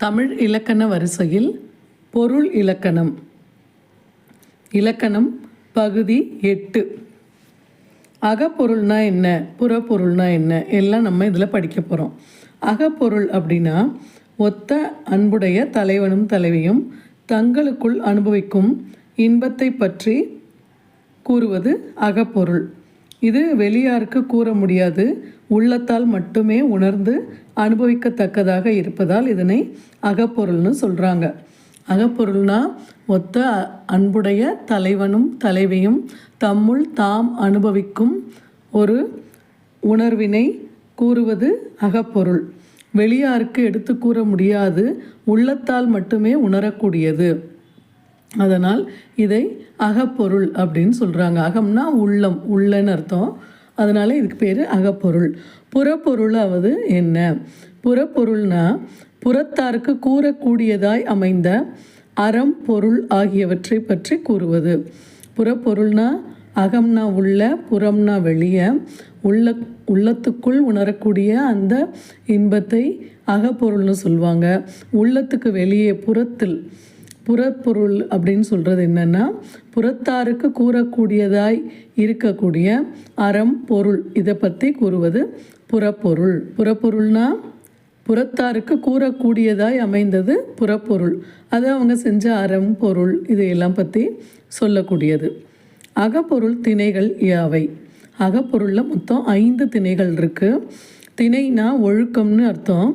தமிழ் இலக்கண வரிசையில் பொருள் இலக்கணம். இலக்கணம் பகுதி எட்டு. அகப்பொருள்னா என்ன? புறப்பொருள்னா என்ன? எல்லாம் நம்ம இதில் படிக்க போகிறோம் அகப்பொருள் அப்படின்னா ஒத்த அன்புடைய தலைவனும் தலைவியும் தங்களுக்குள் அனுபவிக்கும் இன்பத்தை பற்றி கூறுவது அகப்பொருள். இது வெளியாருக்கு கூற முடியாது உள்ளத்தால் மட்டுமே உணர்ந்து அனுபவிக்கத்தக்கதாக இருப்பதால் இதனை அகப்பொருள்னு சொல்கிறாங்க அகப்பொருள்னா ஒத்த அன்புடைய தலைவனும் தலைவியும் தம்முள் தாம் அனுபவிக்கும் ஒரு உணர்வினை கூறுவது அகப்பொருள். வெளியாருக்கு எடுத்து கூற முடியாது உள்ளத்தால் மட்டுமே உணரக்கூடியது. அதனால் இதை அகப்பொருள் அப்படின்னு சொல்கிறாங்க அகம்னா உள்ளம் உள்ளன்னு அர்த்தம். அதனால் இதுக்கு பேர் அகப்பொருள். புறப்பொருளாவது என்ன? புறப்பொருள்னா புறத்தாருக்கு கூறக்கூடியதாய் அமைந்த அறம் பொருள் ஆகியவற்றை பற்றி கூறுவது. புறப்பொருள்னா அகம்னா உள்ள புறம்னா வெளியே உள்ள உள்ளத்துக்குள் உணரக்கூடிய அந்த இன்பத்தை அகப்பொருள்னு சொல்லுவாங்க உள்ளத்துக்கு வெளியே புறத்தில் புறப்பொருள் அப்படின்னு சொல்கிறது என்னென்னா புறத்தாருக்கு கூறக்கூடியதாய் இருக்கக்கூடிய அறம் பொருள். இதை பற்றி கூறுவது புறப்பொருள். புறப்பொருள்னா புறத்தாருக்கு கூறக்கூடியதாய் அமைந்தது புறப்பொருள். அது அவங்க செஞ்ச அறம் பொருள் இதையெல்லாம் பற்றி சொல்லக்கூடியது. அகப்பொருள் திணைகள் யாவை? அகப்பொருளில் மொத்தம் ஐந்து திணைகள் இருக்குது திணைனா ஒழுக்கம்னு அர்த்தம்.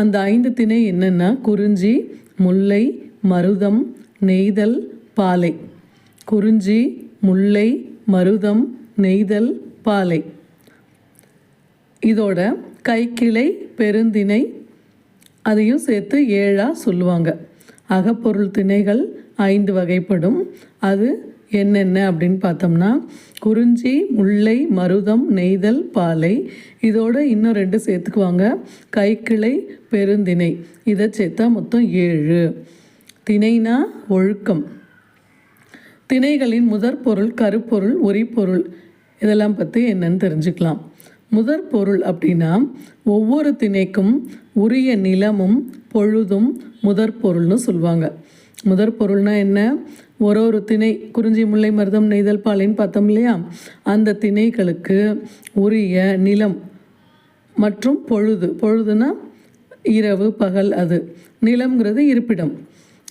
அந்த ஐந்து திணை என்னென்னா குறிஞ்சி முல்லை மருதம் நெய்தல் பாலை. குறிஞ்சி முல்லை மருதம் நெய்தல் பாலை. இதோட கைக்கிளை பெருந்திணை அதையும் சேர்த்து ஏழாக சொல்லுவாங்க. அகப்பொருள் திணைகள் ஐந்து வகைப்படும். அது என்னென்ன அப்படின்னு பார்த்தோம்னா குறிஞ்சி முல்லை மருதம் நெய்தல் பாலை. இதோட இன்னும் ரெண்டு சேர்த்துக்குவாங்க. கைக்கிளை பெருந்திணை. இதை சேர்த்தா மொத்தம் ஏழு. திணைனா ஒழுக்கம். திணைகளின் முதற் பொருள் கருப்பொருள் ஒரிப்பொருள் இதெல்லாம் பற்றி என்னன்னு தெரிஞ்சுக்கலாம். முதற் பொருள் அப்படின்னா ஒவ்வொரு திணைக்கும் உரிய நிலமும் பொழுதும் முதற் பொருள்னு சொல்லுவாங்க முதற் பொருள்னா என்ன? ஒரு ஒரு திணை குறிஞ்சி முல்லை மருதம் நெய்தல் பாலின்னு பார்த்தோம் இல்லையா? அந்த திணைகளுக்கு உரிய நிலம் மற்றும் பொழுது. பொழுதுனா இரவு பகல் அது. நிலம்ங்கிறது இருப்பிடம்.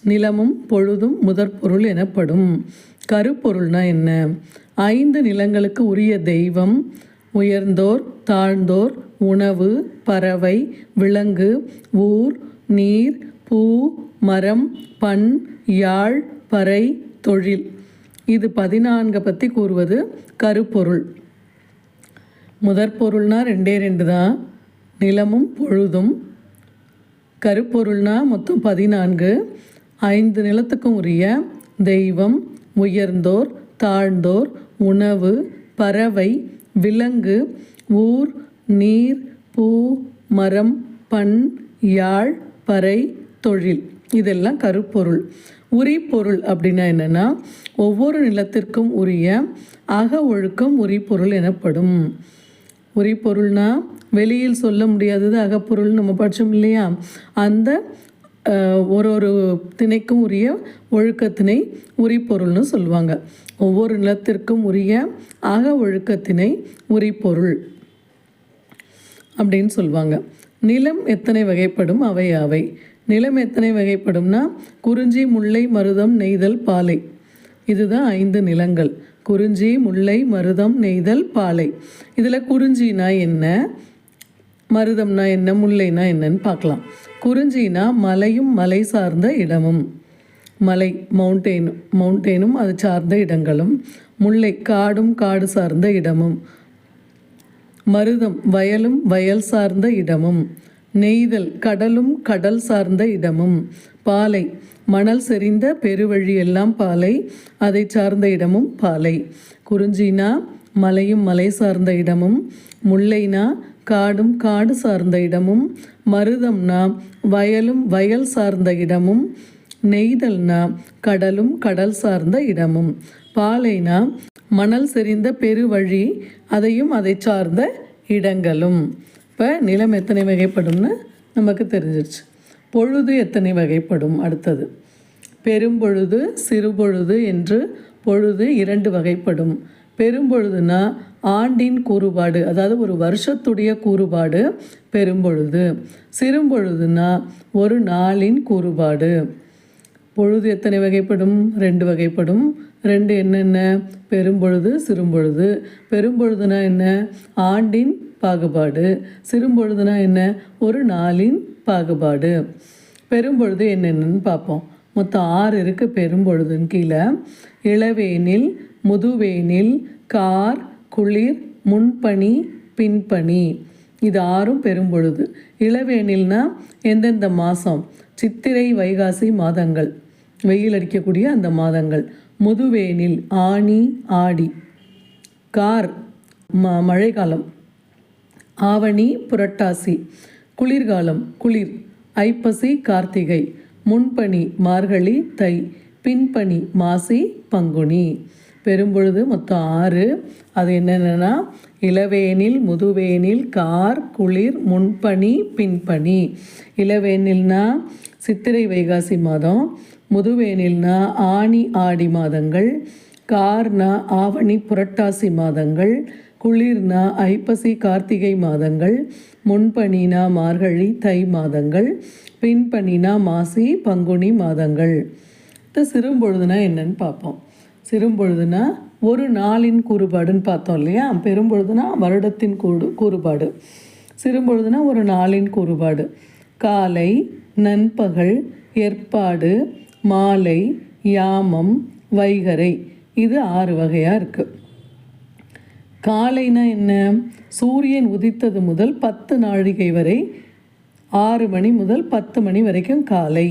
நிலமும் பொழுதும் முதற் பொருள் எனப்படும். கருப்பொருள்னா என்ன? ஐந்து நிலங்களுக்கு உரிய தெய்வம் உயர்ந்தோர் தாழ்ந்தோர் உணவு பறவை விலங்கு ஊர் நீர் பூ மரம் பண் யாழ் பறை தொழில். இது பதினான்கு பற்றி கூறுவது கருப்பொருள். முதற்பொருள்னா ரெண்டே ரெண்டு தான். நிலமும் பொழுதும். கருப்பொருள்னா மொத்தம் பதினான்கு. ஐந்து நிலத்துக்கும் உரிய தெய்வம் உயர்ந்தோர் தாழ்ந்தோர் உணவு பறவை விலங்கு ஊர் நீர் பூ மரம் பண் யாழ் பறை தொழில். இதெல்லாம் கருப்பொருள். உரிப்பொருள் அப்படின்னா என்னென்னா ஒவ்வொரு நிலத்திற்கும் உரிய அக ஒழுக்கம் உரிப்பொருள் எனப்படும். உரிப்பொருள்னா வெளியில் சொல்ல முடியாதது அகப்பொருள் நம்ம படித்தோம் இல்லையா? அந்த ஒரு ஒரு திணைக்கும் உரிய ஒழுக்கத்தினை உரிப்பொருள்னு சொல்லுவாங்க. ஒவ்வொரு நிலத்திற்கும் உரிய அக ஒழுக்கத்தினை உரிப்பொருள் அப்படின்னு சொல்லுவாங்க. நிலம் எத்தனை வகைப்படும்? அவை அவை. நிலம் எத்தனை வகைப்படும்னா குறிஞ்சி முல்லை மருதம் நெய்தல் பாலை. இதுதான் ஐந்து நிலங்கள். குறிஞ்சி முல்லை மருதம் நெய்தல் பாலை. இதில் குறிஞ்சினா என்ன? மருதம்னா என்ன? முல்லைனா என்னன்னு பார்க்கலாம். குறிஞ்சினா மலையும் மலை சார்ந்த இடமும். மலை மவுண்டெயின் மவுண்டெயினும் அது சார்ந்த இடங்களும். முல்லை காடும் காடு சார்ந்த இடமும். மருதம் வயலும் வயல் சார்ந்த இடமும். நெய்தல் கடலும் கடல் சார்ந்த இடமும். பாலை மணல் செறிந்த பெருவழி எல்லாம் பாலை அதை சார்ந்த இடமும் பாலை. குறிஞ்சினா மலையும் மலை சார்ந்த இடமும். முல்லைனா காடும் காடு சார்ந்த இடமும். மருதம்னா வயலும் வயல் சார்ந்த இடமும் நெய்தல்னா கடலும் கடல் சார்ந்த இடமும். பாலைனா மணல் செறிந்த பெருவழி அதையும் அதை சார்ந்த இடங்களும். இப்போ நிலம் எத்தனை வகைப்படும்னு நமக்கு தெரிஞ்சிருச்சு. பொழுது எத்தனை வகைப்படும் அடுத்தது. பெரும்பொழுது சிறுபொழுது என்று பொழுது இரண்டு வகைப்படும். பெரும்பொழுதுனா ஆண்டின் கூறுபாடு அதாவது ஒரு வருஷத்துடைய கூறுபாடு பெரும்பொழுது. சிறும்பொழுதுனா ஒரு நாளின் கூறுபாடு. பொழுது எத்தனை வகைப்படும்? ரெண்டு வகைப்படும். ரெண்டு என்னென்ன? பெரும்பொழுது சிறும்பொழுது. பெரும்பொழுதுனா என்ன? ஆண்டின் பாகுபாடு. சிறும்பொழுதுனா என்ன? ஒரு நாளின் பாகுபாடு. பெரும்பொழுது என்னென்னு பார்ப்போம். மொத்தம் ஆறு இருக்குது பெரும்பொழுதுன்னு கீழே. இளவேனில் முதுவேனில் கார் குளிர் முன்பனி பின்பனி இது ஆறும் பெரும்பொழுது இளவேனில்னா எந்தெந்த மாதம் சித்திரை வைகாசி மாதங்கள். வெயில் அடிக்கக்கூடிய அந்த மாதங்கள். முதுவேனில் ஆனி ஆடி. கார் ம மழைக்காலம். ஆவணி புரட்டாசி. குளிர்காலம் குளிர். ஐப்பசி கார்த்திகை. முன்பனி மார்கழி தை. பின்பனி மாசி பங்குனி. பெரும்பொழுது மொத்தம் ஆறு. அது என்னென்னா இளவேனில் முதுவேனில் கார் குளிர் முன்பனி பின்பனி. இளவேனில்னா சித்திரை வைகாசி மாதம் முதுவேனில்னா ஆனி ஆடி மாதங்கள் கார்னா ஆவணி புரட்டாசி மாதங்கள் குளிர்னா ஐப்பசி கார்த்திகை மாதங்கள் முன்பனினா மார்கழி தை மாதங்கள் பின்பனினா மாசி பங்குனி மாதங்கள். இந்த சிறும்பொழுதுனா என்னன்னு பார்ப்போம். சிறும்பொழுதுனா ஒரு நாளின் கூறுபாடுன்னு பார்த்தோம் இல்லையா? பெரும்பொழுதுனா வருடத்தின் கூடு கூறுபாடு. சிறும்பொழுதுனா ஒரு நாளின் கூறுபாடு. காலை நண்பகல் ஏற்பாடு மாலை யாமம் வைகரை. இது ஆறு வகையாக இருக்குது காலைனா என்ன? சூரியன் உதித்தது முதல் பத்து நாழிகை வரை ஆறு மணி முதல் பத்து மணி வரைக்கும் காலை.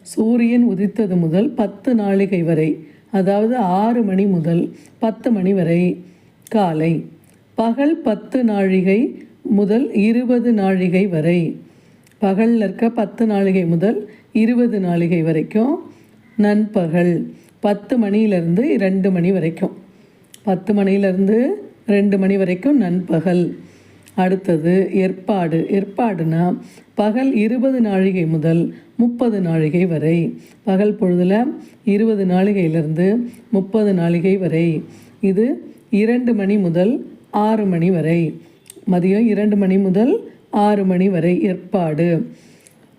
சூரியன் உதித்தது முதல் பத்து நாழிகை வரை. அதாவது ஆறு மணி முதல் பத்து மணி வரை காலை. பகல் பத்து நாழிகை முதல் இருபது நாழிகை வரை. பகலில் இருக்க பத்து நாழிகை முதல் இருபது நாழிகை வரைக்கும் நண்பகல் பத்து மணியிலிருந்து ரெண்டு மணி வரைக்கும். பத்து மணியிலிருந்து ரெண்டு மணி வரைக்கும் நண்பகல். அடுத்தது ஏற்பாடு. ஏற்பாடுனா பகல் இருபது நாழிகை முதல் முப்பது நாழிகை வரை. பகல் பொழுதில் இருபது நாழிகையிலிருந்து முப்பது நாழிகை வரை. இது இரண்டு மணி முதல் ஆறு மணி வரை. மதியம் இரண்டு மணி முதல் ஆறு மணி வரை ஏற்பாடு.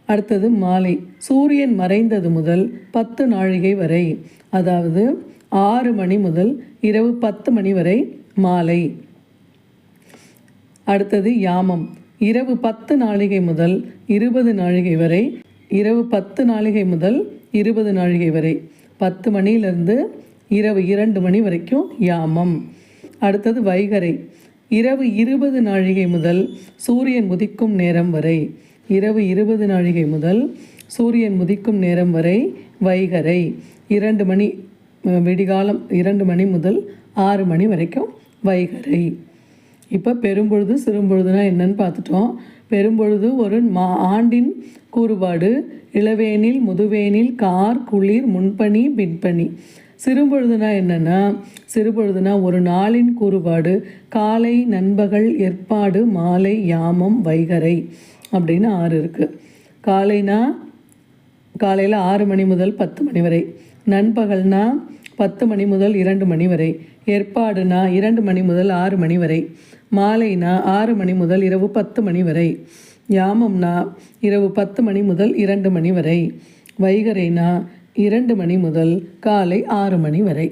அடுத்தது மாலை. சூரியன் மறைந்தது முதல் பத்து நாழிகை வரை. அதாவது ஆறு மணி முதல் இரவு பத்து மணி வரை மாலை. அடுத்தது யாமம். இரவு பத்து நாழிகை முதல் இருபது நாழிகை வரை இரவு பத்து நாழிகை முதல் இருபது நாழிகை வரை. பத்து மணியிலிருந்து இரவு இரண்டு மணி வரைக்கும் யாமம். அடுத்தது வைகரை. இரவு இருபது நாழிகை முதல் சூரியன் உதிக்கும் நேரம் வரை. இரவு இருபது நாழிகை முதல் சூரியன் உதிக்கும் நேரம் வரை வைகரை. இரண்டு மணி விடிகாலம் இரண்டு மணி முதல் ஆறு மணி வரைக்கும் வைகரை. இப்போ பெரும்பொழுது சிறும்பொழுதுனா என்னன்னு பார்த்துட்டோம். பெரும்பொழுது ஒரு மா ஆண்டின் கூறுபாடு இளவேனில் முதுவேனில் கார் குளிர் முன்பணி பின்பனி. சிறுபொழுதுனா என்னென்னா சிறுபொழுதுனா ஒரு நாளின் கூறுபாடு காலை நண்பகல் ஏற்பாடு மாலை யாமம் வைகரை அப்படின்னு ஆறு இருக்குது காலைனா காலையில் ஆறு மணி முதல் பத்து மணி வரை. நண்பகல்னால் பத்து மணி முதல் இரண்டு மணி வரை. ஏற்பாடுனா இரண்டு மணி முதல் ஆறு மணி வரை. மாலைனா ஆறு மணி முதல் இரவு பத்து மணி வரை. யாமம்னா இரவு பத்து மணி முதல் இரண்டு மணி வரை. வைகரைனா இரண்டு மணி முதல் காலை ஆறு மணி வரை.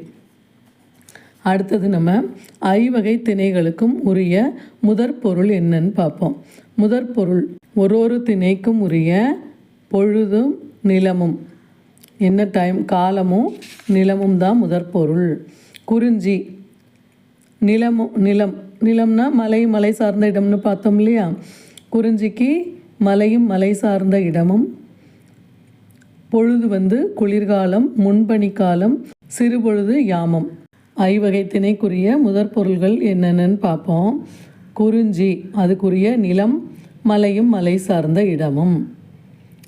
அடுத்தது நம்ம ஐவகை திணைகளுக்கும் உரிய முதற் பொருள் என்னன்னு பார்ப்போம். முதற் பொருள் ஒரு ஒரு திணைக்கும் உரிய பொழுதும் நிலமும். என்ன டைம் காலமும் நிலமும் தான் முதற் பொருள். குறிஞ்சி நிலமும் நிலம் நிலம்னா மலை மலை சார்ந்த இடம்னு பார்த்தோம் இல்லையா? குறிஞ்சிக்கு மலையும் மலை சார்ந்த இடமும். பொழுது வந்து குளிர்காலம் முன்பனி காலம் சிறுபொழுது யாமம். ஐவகை திணைக்குரிய முதற் பொருள்கள் என்னென்னு பார்ப்போம். குறிஞ்சி அதுக்குரிய நிலம் மலையும் மலை சார்ந்த இடமும்.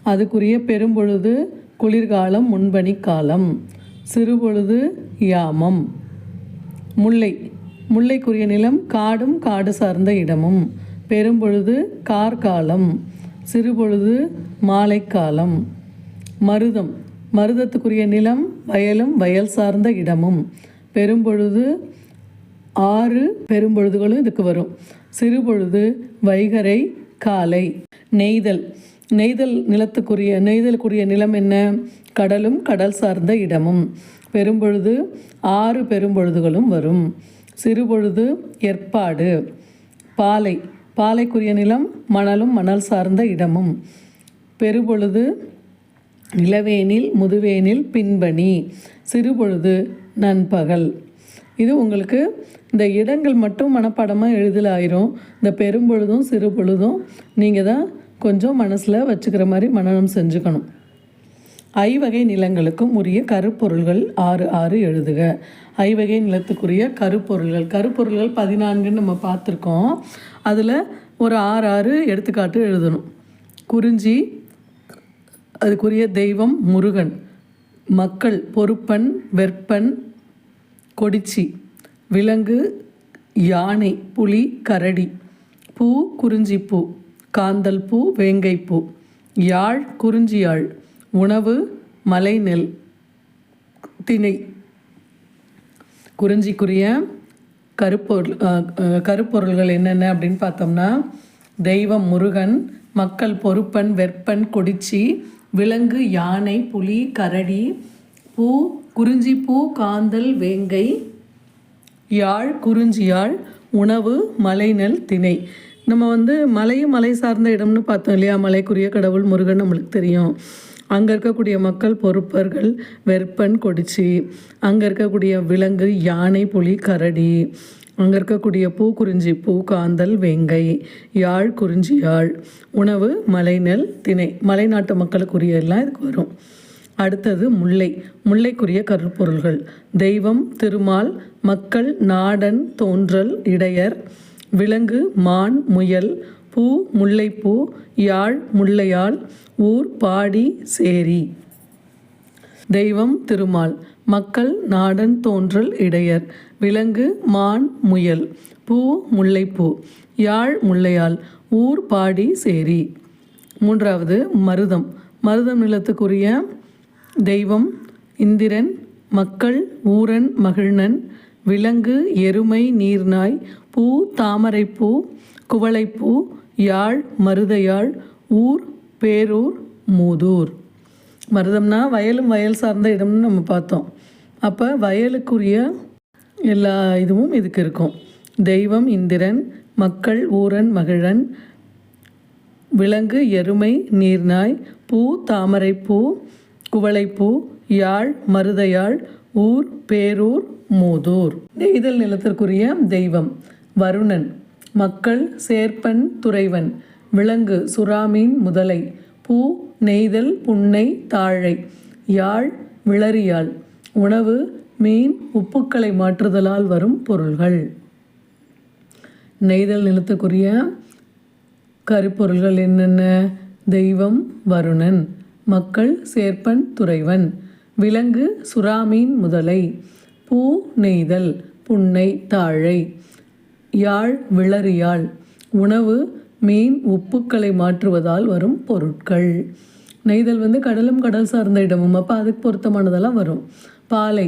அதுக்குரிய பெரும்பொழுது குளிர்காலம் முன்பனி காலம். சிறுபொழுது யாமம். முல்லை. முல்லைக்குரிய நிலம் காடும் காடு சார்ந்த இடமும். பெரும்பொழுது கார்காலம் சிறுபொழுது மாலைக்காலம். மருதம். மருதத்துக்குரிய நிலம் வயலும் வயல் சார்ந்த இடமும். பெரும்பொழுது ஆறு பெரும்பொழுதுகளும் இதுக்கு வரும். சிறுபொழுது வைகரை காலை. நெய்தல். நெய்தல் நிலத்துக்குரிய நெய்தலுக்குரிய நிலம் என்ன? கடலும் கடல் சார்ந்த இடமும். பெரும்பொழுது ஆறு பெரும்பொழுதுகளும் வரும். சிறுபொழுது ஏற்பாடு. பாலை பாலைக்குரிய நிலம் மணலும் மணல் சார்ந்த இடமும். பெருபொழுது நிலவேனில் முதுவேனில் பின்பணி சிறுபொழுது நண்பகல். இது உங்களுக்கு இந்த இடங்கள் மட்டும் மனப்பாடமாக எழுதலாயிரும் இந்த பெரும்பொழுதும் சிறுபொழுதும் நீங்கள் தான் கொஞ்சம் மனசில் வச்சுக்கிற மாதிரி மனனம் செஞ்சுக்கணும். ஐவகை நிலங்களுக்கும் உரிய கருப்பொருள்கள் ஆறு ஆறு எழுதுக. ஐவகை நிலத்துக்குரிய கருப்பொருள்கள். கருப்பொருள்கள் பதினான்குன்னு நம்ம பார்த்துருக்கோம். அதில் ஒரு ஆறு ஆறு எடுத்துக்காட்டு எழுதணும். குறிஞ்சி அதுக்குரிய தெய்வம் முருகன். மக்கள் பொறுப்பன் வெற்பன் கொடிச்சி. விலங்கு யானை புலி கரடி. பூ குறிஞ்சிப்பூ காந்தல் பூ வேங்கைப்பூ யாழ் குறிஞ்சியாழ் உணவு மலைநெல் திணை. குறிஞ்சிக்குரிய கருப்பொருள் கருப்பொருள்கள் என்னென்ன அப்படின்னு பார்த்தோம்னா தெய்வம் முருகன் மக்கள் பொறுப்பன் வெற்பன் கொடிச்சி விலங்கு யானை புலி கரடி பூ குறிஞ்சி பூ காந்தல் வேங்கை யாழ் குறிஞ்சியாழ் உணவு மலைநெல் திணை. நம்ம வந்து மலையும் மலை சார்ந்த இடம்னு பார்த்தோம் இல்லையா? மலைக்குரிய கடவுள் முருகன் நம்மளுக்கு தெரியும். அங்கே இருக்கக்கூடிய மக்கள் பொறுப்பர்கள் வெற்பன் கொடிச்சி அங்கே இருக்கக்கூடிய விலங்கு யானை புலி கரடி அங்கே இருக்கக்கூடிய பூ குறிஞ்சி பூ காந்தல் வெங்கை யாழ் குறிஞ்சி யாழ். உணவு மலைநெல் திணை. மலைநாட்டு மக்களுக்குரிய எல்லாம் இதுக்கு வரும். அடுத்தது முல்லை. முல்லைக்குரிய கருப்பொருள்கள். தெய்வம் திருமால் மக்கள் நாடன் தோன்றல் இடையர் விலங்கு மான் முயல் பூ முல்லைப்பூ யாழ் முல்லையாள் ஊர் பாடி சேரி. தெய்வம் திருமால். மக்கள் நாடன் தோன்றல் இடையர். விலங்கு மான் முயல். பூ முல்லைப்பூ. யாழ் முல்லையாள். ஊர் பாடி சேரி. மூன்றாவது மருதம். மருதம் நிலத்துக்குரிய தெய்வம் இந்திரன் மக்கள் ஊரன் மகிழ்நன். விலங்கு எருமை நீர்நாய். பூ தாமரைப்பூ குவளைப்பூ. யாழ் மருதையாழ் ஊர் பேரூர் மூதூர். மருதம்னா வயலும் வயல் சார்ந்த இடம்னு நம்ம பார்த்தோம். அப்போ வயலுக்குரிய எல்லா இதுவும் இதுக்கு இருக்கும். தெய்வம் இந்திரன் மக்கள் ஊரன் மகிழன் விலங்கு எருமை நீர்நாய் பூ தாமரைப்பூ குவளைப்பூ யாழ் மருதையாழ் ஊர் பேரூர் மூதூர். நெய்தல் நிலத்திற்குரிய தெய்வம் வருணன். மக்கள் சேர்ப்பன் துறைவன். விலங்கு சுறாமீன் முதலை. பூ நெய்தல் புன்னை தாழை. யாழ் விளரியாழ் உணவு மீன் உப்புக்களை மாற்றுதலால் வரும் பொருள்கள். நெய்தல் நிலத்துக்குரிய கருப்பொருள்கள் என்னென்ன? தெய்வம் வருணன். மக்கள் சேர்ப்பன் துறைவன். விலங்கு சுறாமீன் முதலை. பூ நெய்தல் புன்னை தாழை. யாழ் விளறியாள் உணவு மீன் உப்புக்களை மாற்றுவதால் வரும் பொருட்கள். நெய்தல் வந்து கடலும் கடல் சார்ந்த இடமும். அப்போ அதுக்கு பொருத்தமானதெல்லாம் வரும். பாலை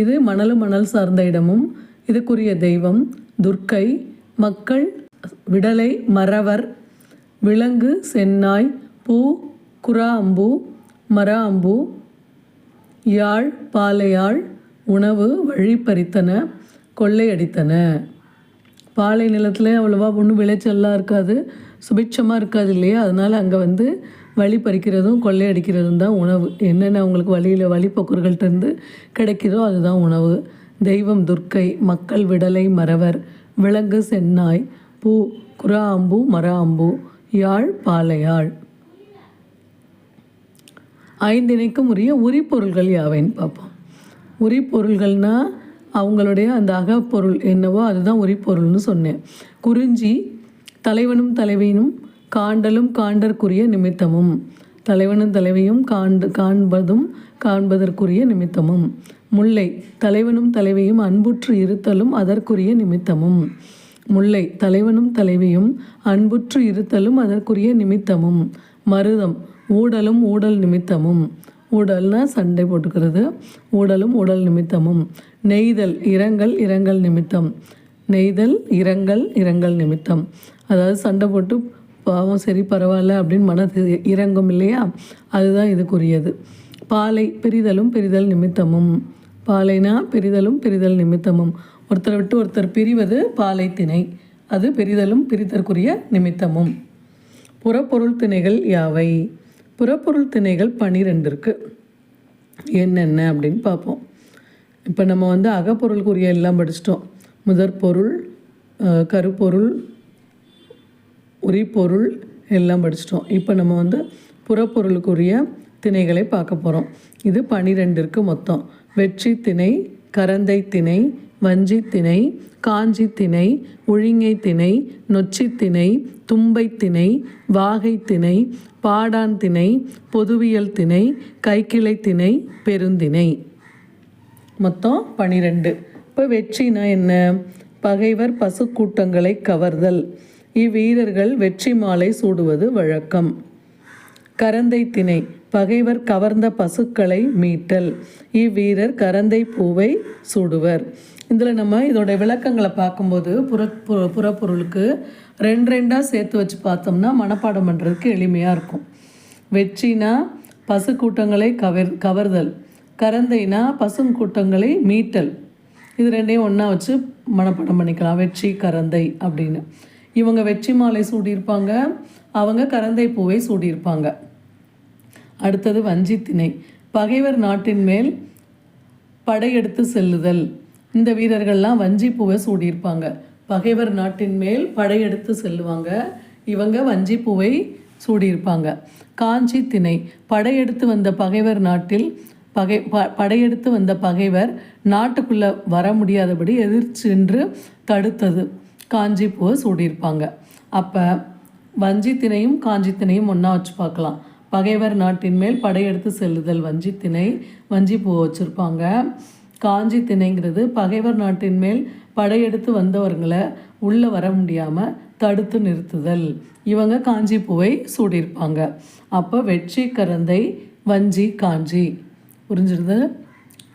இது மணலும் மணல் சார்ந்த இடமும். இதுக்குரிய தெய்வம் துர்க்கை மக்கள் விடலை மறவர் விலங்கு சென்னாய் பூ குரா அம்பு மர அம்பு யாழ் பாலையாழ் உணவு வழிப்பறித்தன கொள்ளையடித்தன. பாலை நிலத்தில் அவ்வளோவா ஒன்றும் விளைச்சல்லாம் இருக்காது. சுபிட்சமாக இருக்காது இல்லையா? அதனால் அங்கே வந்து வழி பறிக்கிறதும் கொள்ளையடிக்கிறதும் தான் உணவு. என்னென்ன அவங்களுக்கு வழியில் வழிப்போக்கர்கள்ட்டேருந்து கிடைக்குதோ அதுதான் உணவு. தெய்வம் துர்க்கை மக்கள் விடலை மறவர் விலங்கு சென்னாய் பூ குரா அம்பு மர அம்பு யாழ் பாலையாழ். ஐந்திணைக்கும் உரிய உரிப்பொருள்கள் யாவைன்னு பார்ப்போம். உரிப்பொருள்கள்னா அவங்களுடைய அந்த அகப்பொருள் என்னவோ அதுதான் உரிப்பொருள்னு சொன்னேன். குறிஞ்சி தலைவனும் தலைவியினும் காண்டலும் காண்டற்குரிய நிமித்தமும். தலைவனும் தலைவியும் காண்டு காண்பதும் காண்பதற்குரிய நிமித்தமும். முல்லை தலைவனும் தலைவியும் அன்புற்று இருத்தலும் அதற்குரிய நிமித்தமும். முல்லை தலைவனும் தலைவியும் அன்புற்று இருத்தலும் அதற்குரிய நிமித்தமும். மருதம் ஊடலும் ஊடல் நிமித்தமும். ஊடல்னா சண்டை போட்டுக்கிறது. ஊடலும் உடல் நிமித்தமும். நெய்தல் இரங்கல் இரங்கல் நிமித்தம். நெய்தல் இரங்கல் இரங்கல் நிமித்தம். அதாவது சண்டை போட்டு பாவம் சரி பரவாயில்ல அப்படின்னு மனது இறங்கும் இல்லையா? அதுதான் இதுக்குரியது. பாலை பிரிதலும் பிரிதல் நிமித்தமும். பாலைனா பிரிதலும் பிரிதல் நிமித்தமும். ஒருத்தரை விட்டு ஒருத்தர் பிரிவது பாலை திணை. அது பிரிதலும் பிரிதற்குரிய நிமித்தமும். புறப்பொருள் திணைகள் யாவை? புறப்பொருள் திணைகள் பனிரெண்டு இருக்குது என்னென்ன அப்படின்னு பார்ப்போம். இப்போ நம்ம வந்து அகப்பொருளுக்குரிய எல்லாம் படிச்சிட்டோம். முதற் பொருள் கருப்பொருள் உரிப்பொருள் எல்லாம் படிச்சிட்டோம். இப்போ நம்ம வந்து புறப்பொருளுக்குரிய திணைகளை பார்க்க போகிறோம் இது பனிரெண்டு இருக்குது மொத்தம். வெற்றி திணை கரந்தை திணை வஞ்சி திணை காஞ்சி திணை ஒழுங்கை திணை நொச்சி திணை தும்பை திணை வாகை திணை பாடான் திணை பொதுவியல் திணை கைக்கிளை திணை பெருந்திணை. மொத்தம் பனிரெண்டு. இப்போ வெற்றினா என்ன? பகைவர் பசுக்கூட்டங்களை கவர்தல். இவ்வீரர்கள் வெற்றி மாலை சூடுவது வழக்கம். கரந்தை திணை. பகைவர் கவர்ந்த பசுக்களை மீட்டல். இவ்வீரர் கரந்தை பூவை சூடுவர். இதில் நம்ம இதோட விளக்கங்களை பார்க்கும்போது புற புறப்பொருளுக்கு ரெண்டு ரெண்டாக சேர்த்து வச்சு பார்த்தோம்னா மனப்பாடம் பண்ணுறதுக்கு எளிமையாக இருக்கும். வெற்றினா பசு கூட்டங்களை கவர் கவர்தல். கரந்தைனா பசுங்கூட்டங்களை மீட்டல். இது ரெண்டையும் ஒன்றா வச்சு மனப்பாடம் பண்ணிக்கலாம். வெற்றி கரந்தை அப்படின்னு. இவங்க வெற்றி மாலை சூடியிருப்பாங்க. அவங்க கரந்தை பூவை சூடியிருப்பாங்க. அடுத்தது வஞ்சி திணை பகைவர் நாட்டின் மேல் படையெடுத்து செல்லுதல். இந்த வீரர்கள்லாம் வஞ்சி பூவை சூடியிருப்பாங்க. பகைவர் நாட்டின் மேல் படையெடுத்து செல்லுவாங்க. இவங்க வஞ்சி பூவை சூடியிருப்பாங்க. காஞ்சி திணை படையெடுத்து வந்த பகைவர் நாட்டில் பகை ப படையெடுத்து வந்த பகைவர் நாட்டுக்குள்ளே வர முடியாதபடி எதிர்ச்சென்று தடுத்தது. காஞ்சி பூவை சூடியிருப்பாங்க. அப்போ வஞ்சி திணையும் காஞ்சி திணையும் ஒன்றா வச்சு பார்க்கலாம். பகைவர் நாட்டின் மேல் படையெடுத்து செல்லுதல் வஞ்சி திணை வஞ்சி பூவை வச்சுருப்பாங்க. காஞ்சி திணைங்கிறது பகைவர் நாட்டின் மேல் படையெடுத்து வந்தவர்களை உள்ளே வர முடியாமல் தடுத்து நிறுத்துதல். இவங்க காஞ்சி பூவை சூடியிருப்பாங்க. அப்போ வெற்றி கரந்தை வஞ்சி காஞ்சி. புரிஞ்சிருது?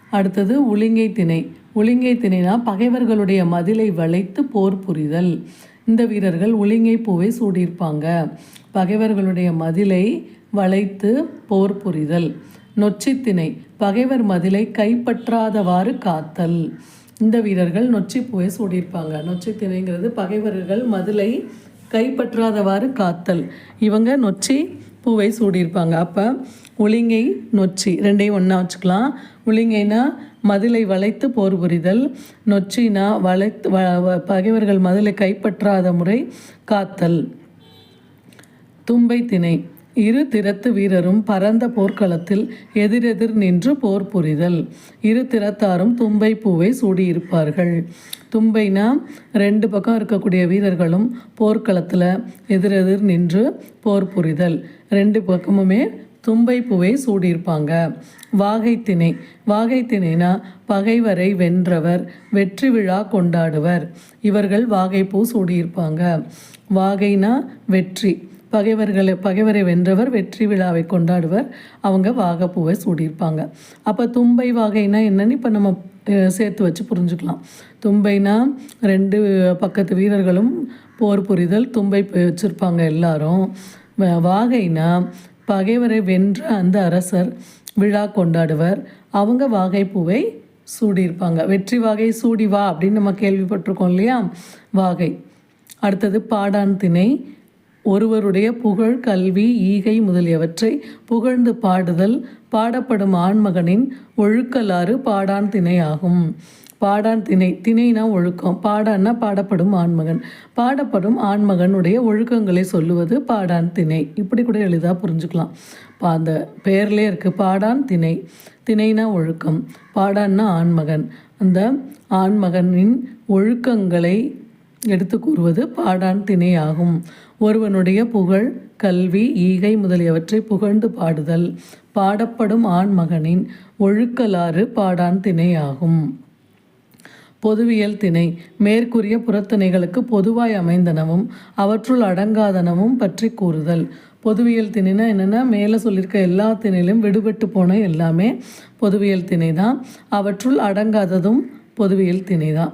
அடுத்தது ஒழுங்கை திணை. ஒழுங்கை திணைனா பகைவர்களுடைய மதிலை வளைத்து போர் புரிதல். இந்த வீரர்கள் ஒழுங்கை பூவை சூடியிருப்பாங்க. பகைவர்களுடைய மதிலை வளைத்து போர் புரிதல். நொச்சித்திணை பகைவர் மதிலை கைப்பற்றாதவாறு காத்தல். இந்த வீரர்கள் நொச்சி பூவை சூடியிருப்பாங்க. நொச்சித்திணைங்கிறது பகைவர்கள் மதிலை கைப்பற்றாதவாறு காத்தல். இவங்க நொச்சி பூவை சூடியிருப்பாங்க. அப்போ ஒளிங்கை நொச்சி ரெண்டையும் ஒன்றா வச்சுக்கலாம். ஒளிங்கைனா மதிலை வளைத்து போர் புரிதல். நொச்சினா வளைத்து வ- பகைவர்கள் மதிலை கைப்பற்றாத முறை காத்தல். தும்பை திணை இரு திறத்து வீரரும் பரந்த போர்க்களத்தில் எதிரெதிர் நின்று போர் புரிதல். இரு திறத்தாரும் தும்பை பூவை சூடியிருப்பார்கள். தும்பைனா ரெண்டு பக்கம் இருக்கக்கூடிய வீரர்களும் போர்க்களத்தில் எதிரெதிர் நின்று போர் புரிதல். ரெண்டு பக்கமுமே தும்பை பூவை சூடியிருப்பாங்க வாகைத்திணை வாகைத்திணைனா பகைவரை வென்றவர் வெற்றி விழா கொண்டாடுவர். இவர்கள் வாகைப்பூ சூடியிருப்பாங்க. வாகைனா வெற்றி பகைவர்களை பகைவரை வென்றவர் வெற்றி விழாவை கொண்டாடுவர். அவங்க வாகைப்பூவை சூடியிருப்பாங்க. அப்போ தும்பை வாகைனா என்னன்னு இப்போ நம்ம சேர்த்து வச்சு புரிஞ்சுக்கலாம். தும்பைனா ரெண்டு பக்கத்து வீரர்களும் போர் புரிதல் தும்பை வச்சுருப்பாங்க எல்லாரும். வ- வாகைனா பகைவரை வென்ற அந்த அரசர் விழா கொண்டாடுவர். அவங்க வாகைப்பூவை சூடியிருப்பாங்க. வெற்றி வாகை சூடி வா அப்படின்னு நம்ம கேள்விப்பட்டிருக்கோம் இல்லையா? வாகை. அடுத்தது பாடான் திணை. ஒருவருடைய புகழ் கல்வி ஈகை முதலியவற்றை புகழ்ந்து பாடுதல் பாடப்படும் ஆண்மகனின் ஒழுக்கலாறு பாடான் திணை ஆகும் பாடான் திணை திணைனா ஒழுக்கம். பாடான்னா பாடப்படும் ஆண்மகன். பாடப்படும் ஆண்மகனுடைய ஒழுக்கங்களை சொல்லுவது பாடான் திணை. இப்படி கூட எளிதாக புரிஞ்சுக்கலாம். பா அந்த பேர்லேயே இருக்குது பாடான் திணை. திணைனா ஒழுக்கம். பாடான்னா ஆண்மகன். அந்த ஆண்மகனின் ஒழுக்கங்களை எடுத்து கூறுவது பாடான் திணை ஆகும் ஒருவனுடைய புகழ் கல்வி ஈகை முதலியவற்றை புகழ்ந்து பாடுதல். பாடப்படும் ஆண்மகனின் ஒழுக்கலாறு பாடான் திணை ஆகும் பொதுவியல் திணை மேற்கூறிய புறத்திணைகளுக்கு பொதுவாய் அமைந்தனவும் அவற்றுள் அடங்காதனவும் பற்றி கூறுதல். பொதுவியல் திணைனா என்னென்னா மேலே சொல்லியிருக்க எல்லா திணையிலும் விடுபட்டு போன எல்லாமே பொதுவியல் திணை தான் அவற்றுள் அடங்காததும் பொதுவியல் திணை தான்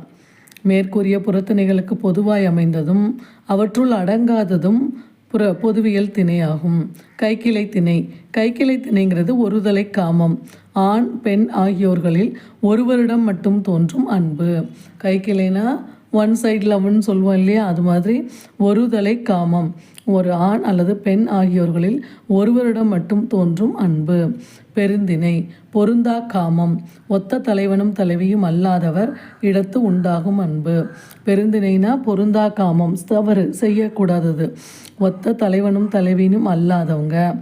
மேற்கூறிய புறத்திணைகளுக்கு பொதுவாய் அமைந்ததும் அவற்றுள் அடங்காததும் புற பொதுவியல் திணையாகும். கைக்கிளை திணை. கைக்கிளை திணைங்கிறது ஒருதலை காமம். ஆண் பெண் ஆகியோர்களில் ஒருவரிடம் மட்டும் தோன்றும் அன்பு. கைக்கிளைனா ஒன் சைட் லவ்னு சொல்லுவோம் இல்லையா? அது மாதிரி ஒருதலை காமம். ஒரு ஆண் அல்லது பெண் ஆகியோர்களில் ஒருவரிடம் மட்டும் தோன்றும் அன்பு. பெருந்திணை பொருந்தா காமம். ஒத்த தலைவனும் தலைவியும் அல்லாதவர் இடத்து உண்டாகும் அன்பு. பெருந்திணைனா பொருந்தா காமம் தவறு செய்யக்கூடாதது. ஒத்த தலைவனும் தலைவியும் அல்லாதவங்க.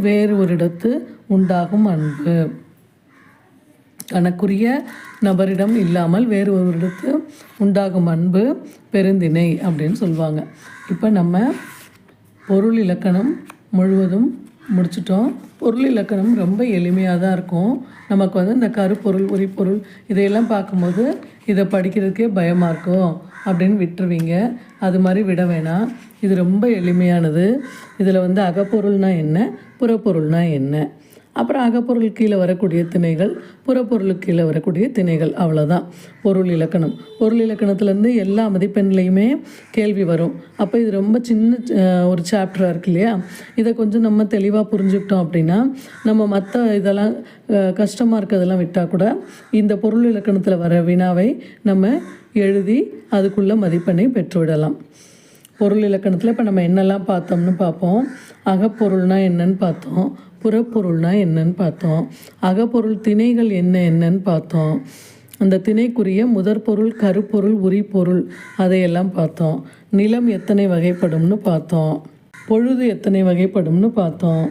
வேறு ஒரு இடத்து உண்டாகும் அன்பு. தனக்குரிய நபரிடம் இல்லாமல் வேறு ஒரு உண்டாகும் அன்பு பெருந்திணை அப்படின்னு சொல்லுவாங்க. இப்போ நம்ம பொருள் இலக்கணம் முழுவதும் முடிச்சிட்டோம். பொருள் இலக்கணம் ரொம்ப எளிமையாக தான் இருக்கும். நமக்கு வந்து இந்த கருப்பொருள் உரிப்பொருள் இதையெல்லாம் பார்க்கும்போது இதை படிக்கிறதுக்கே பயமாக இருக்கும் அப்படின்னு விட்டுருவீங்க. அது மாதிரி விட வேணாம். இது ரொம்ப எளிமையானது. இதில் வந்து அகப்பொருள்னால் என்ன புறப்பொருள்னால் என்ன? அப்புறம் அகப்பொருள் கீழே வரக்கூடிய திணைகள் புறப்பொருளுக்கு கீழே வரக்கூடிய திணைகள் அவ்வளோதான் பொருள் இலக்கணம். பொருள் இலக்கணத்துலேருந்து எல்லா மதிப்பெண்லையுமே கேள்வி வரும். அப்போ இது ரொம்ப சின்ன ஒரு சாப்டராக இருக்கு இல்லையா? இதை கொஞ்சம் நம்ம தெளிவாக புரிஞ்சுக்கிட்டோம் அப்படின்னா நம்ம மற்ற இதெல்லாம் கஷ்டமாக இருக்கிறதெல்லாம் விட்டால் கூட இந்த பொருள் இலக்கணத்தில் வர வினாவை நம்ம எழுதி அதுக்குள்ள மதிப்பெண்ணை பெற்றுவிடலாம். பொருள் இலக்கணத்தில் இப்போ நம்ம என்னெல்லாம் பார்த்தோம்னு பார்ப்போம். அகப்பொருள்னா என்னன்னு பார்த்தோம். புறப்பொருள்னா என்னன்னு பார்த்தோம். அகப்பொருள் திணைகள் என்ன என்னன்னு பார்த்தோம். அந்த திணைக்குரிய முதற்பொருள் கருப்பொருள் உரிப்பொருள் அதையெல்லாம் பார்த்தோம். நிலம் எத்தனை வகைப்படும்னு பார்த்தோம். பொழுது எத்தனை வகைப்படும்னு பார்த்தோம்.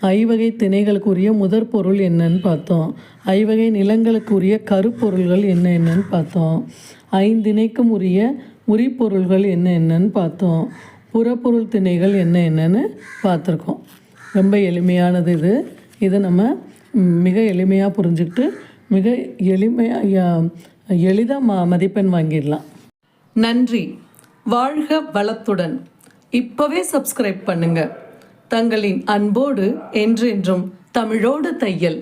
ஐவகை திணைகளுக்குரிய முதற்பொருள் என்னன்னு பார்த்தோம். ஐவகை நிலங்களுக்குரிய கருப்பொருள்கள் என்ன என்னன்னு பார்த்தோம். ஐந்திணைக்கும் உரிய உரிப்பொருள்கள் என்ன என்னன்னு பார்த்தோம். புறப்பொருள் திணைகள் என்ன என்னன்னு பார்த்துருக்கோம். ரொம்ப எளிமையானது இது. இதை நம்ம மிக எளிமையாக புரிஞ்சுக்கிட்டு மிக எளிமையாக எளிதாக ம மதிப்பெண் வாங்கிடலாம். நன்றி. வாழ்க வளத்துடன். இப்போவே சப்ஸ்கிரைப் பண்ணுங்கள் தங்களின் அன்போடு என்றென்றும் தமிழோடு தையல்.